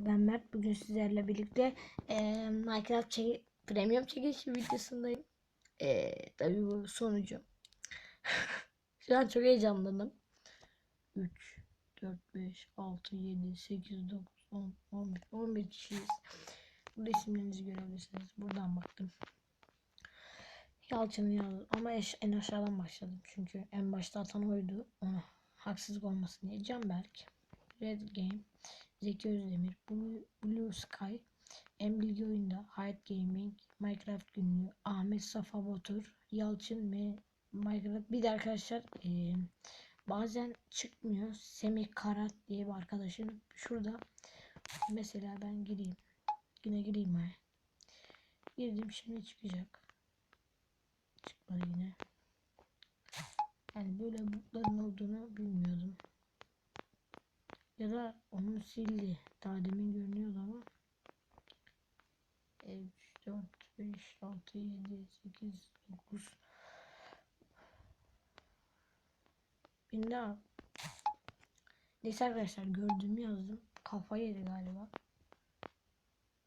Ben Mert. Bugün sizlerle birlikte eee, Minecraft çeki- Premium çekilişi videosundayım. Eee tabii bu sonucu. Şu an çok heyecanlandım. 3, 4, 5, 6, 7, 8, 9, 10, 11, 11 kişiyiz. Burada isimlerinizi görebilirsiniz. Buradan baktım. Yalçın'ı yazdım ama en aşağıdan başladım. Çünkü en başta atan oydu. Ona haksızlık olmasın diye. Canberk, Red Game, Zeki Özdemir, Blue, Sky, Embilgi Oyunda, Hayat Gaming, Minecraft Günlüğü, Ahmet Safa Batur, Yalçın ve Minecraft. Bir de arkadaşlar eee, bazen çıkmıyor. Semih Karat diye bir arkadaşım. Şurada mesela ben gireyim. Yine gireyim ha. Girdim şimdi çıkacak. Çıkmadı yine. Yani böyle butların olduğunu bilmiyordum. Ya da onu sildi. Daha demin görünüyordu ama. 3, 4, 5, 6, 7, 8, 9. Bir daha. Neyse arkadaşlar gördüğümü yazdım. Kafayı yedi galiba.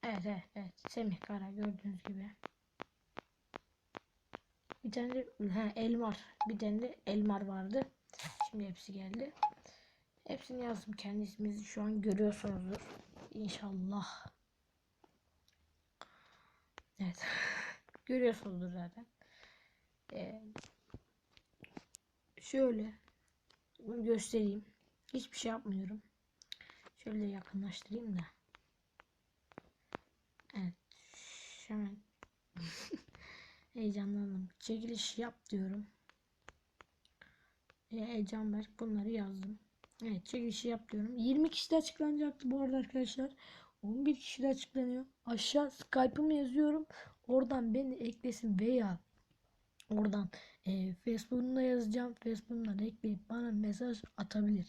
Evet evet evet. Semih Kara gördüğünüz gibi. Bir tane de ha, Elmar. Bir tane de Elmar vardı. Şimdi hepsi geldi. Hepsini yazdım. Kendi isminizi şu an görüyorsunuzdur. İnşallah. Evet. Görüyorsunuzdur zaten. Ee, şöyle bunu göstereyim. Hiçbir şey yapmıyorum. Şöyle yakınlaştırayım da. Evet. Hemen heyecanlandım. Çekiliş yap diyorum. E, Canberk bunları yazdım. Evet çekilişi yap diyorum. 20 kişi de açıklanacaktı bu arada arkadaşlar. 11 kişi de açıklanıyor. Aşağı Skype'ımı yazıyorum. Oradan beni eklesin veya oradan e, Facebook'una yazacağım. Facebook'undan ekleyip bana mesaj atabilir.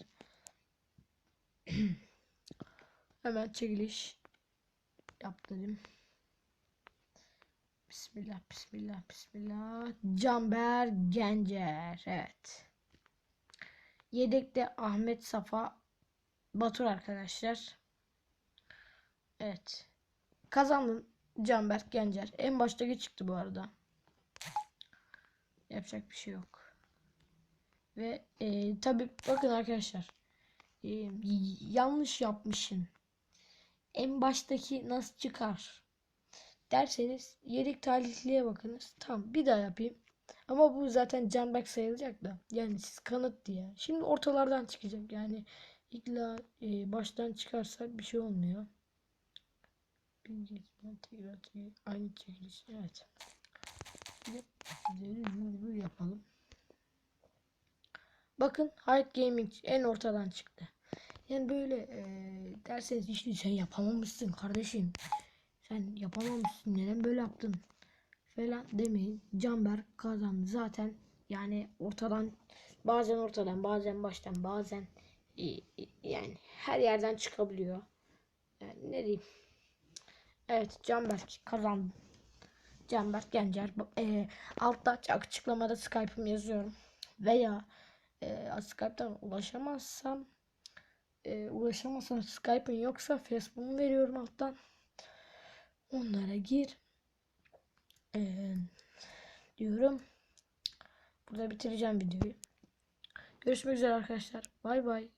Hemen çekiliş yaptırayım. Bismillah, bismillah, bismillah. Canber Gencer. Evet. Yedekte Ahmet Safa Batur arkadaşlar. Evet. Kazandım Canberk Gencer. En baştaki çıktı bu arada. Yapacak bir şey yok. Ve e, tabi bakın arkadaşlar. E, yanlış yapmışım. En baştaki nasıl çıkar? Derseniz yedek talihliye bakınız. Tamam bir daha yapayım. Ama bu zaten Canberk sayılacak da. Yani siz kanıt diye. Şimdi ortalardan çıkacak. Yani illa e, baştan çıkarsak bir şey olmuyor. Bir tekrar aynı çekiliş. Evet. Üzeri yapalım. Bakın Hayat Gaming en ortadan çıktı. Yani böyle e, derseniz işte sen yapamamışsın kardeşim. Sen yapamamışsın neden böyle yaptın falan demeyin. Canber kazandı zaten. Yani ortadan bazen ortadan bazen baştan bazen e, e, yani her yerden çıkabiliyor. Yani ne diyeyim. Evet Canberk kazandı. Canberk Gencer. E, altta açıklamada Skype'ımı yazıyorum. Veya e, Skype'dan ulaşamazsam e, ulaşamazsam Skype'ın yoksa Facebook'umu veriyorum alttan. Onlara gir. Ee, diyorum. Burada bitireceğim videoyu. Görüşmek üzere arkadaşlar. Bay bay.